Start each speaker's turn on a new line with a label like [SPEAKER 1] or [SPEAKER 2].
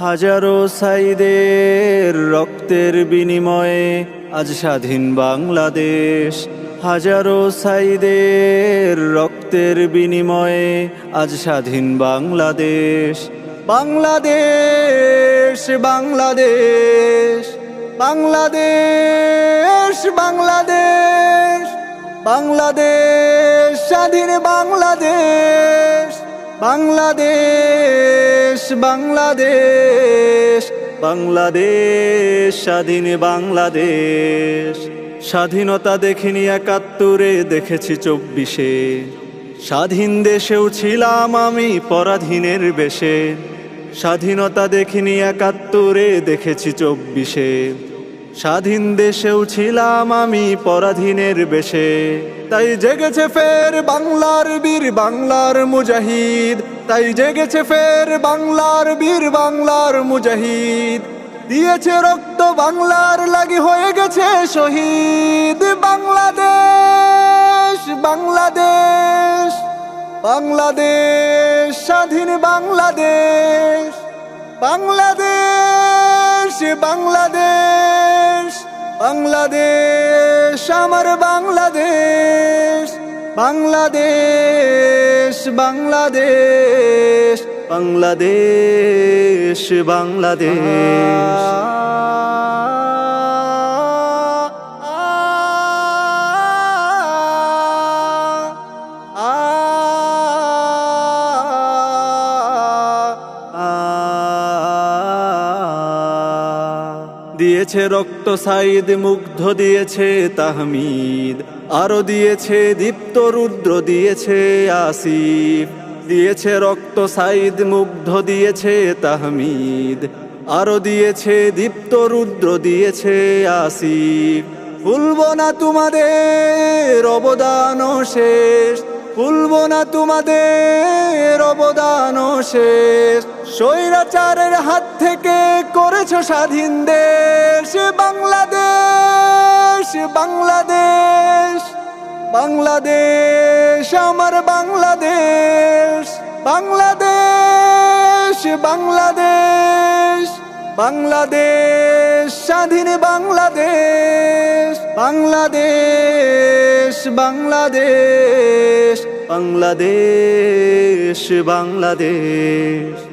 [SPEAKER 1] হাজারো সাইদের রক্তের বিনিময়ে আজ স্বাধীন বাংলাদেশ। হাজারো সাইদের রক্তের বিনিময়ে আজ স্বাধীন বাংলাদেশ। বাংলাদেশ বাংলাদেশ বাংলাদেশ বাংলাদেশ বাংলাদেশ, স্বাধীন বাংলাদেশ বাংলাদেশ বাংলাদেশ বাংলাদেশ, স্বাধীন বাংলাদেশ। স্বাধীনতা দেখিনি একাত্তরে, দেখেছি চব্বিশে। স্বাধীন দেশেও ছিলাম আমি পরাধীনের বেশে। স্বাধীনতা দেখিনি একাত্তরে, দেখেছি চব্বিশে। স্বাধীন দেশেও ছিলাম আমি পরাধীনের বেশে। তাই জেগেছে ফের বাংলার বীর বাংলার মুজাহিদ। তাই জেগেছে ফের বাংলার বীর বাংলার মুজাহিদ। দিয়েছে রক্ত বাংলার লাগি হয়ে গেছে শহীদ বাংলাদেশ বাংলাদেশ বাংলাদেশ, স্বাধীন বাংলাদেশ বাংলাদেশ বাংলাদেশ বাংলাদেশ, আমার বাংলাদেশ বাংলাদেশ বাংলাদেশ। বাংলাদেশ বাংলাদেশ। দিয়েছে রক্ত সাইদ মুগ্ধ দিয়েছে তাহমিদ। আরও দিয়েছে দীপ্ত রুদ্র দিয়েছে আসিফ। দিয়েছে রক্ত সাইদ মুগ্ধ দিয়েছে তাহমিদ। আরও দিয়েছে দীপ্ত রুদ্র, দিয়েছে আসিফ। ভুলব না তোমাদের অবদান শেষ। ভুলব না তোমাদের অবদান শেষ। স্বৈরাচারের হাত থেকে করেছ স্বাধীন দেশ। বাংলাদেশ বাংলাদেশ। বাংলাদেশ আমার বাংলাদেশ বাংলাদেশ বাংলাদেশ বাংলাদেশ স্বাধীন বাংলাদেশ বাংলাদেশ বাংলাদেশ বাংলাদেশ বাংলাদেশ।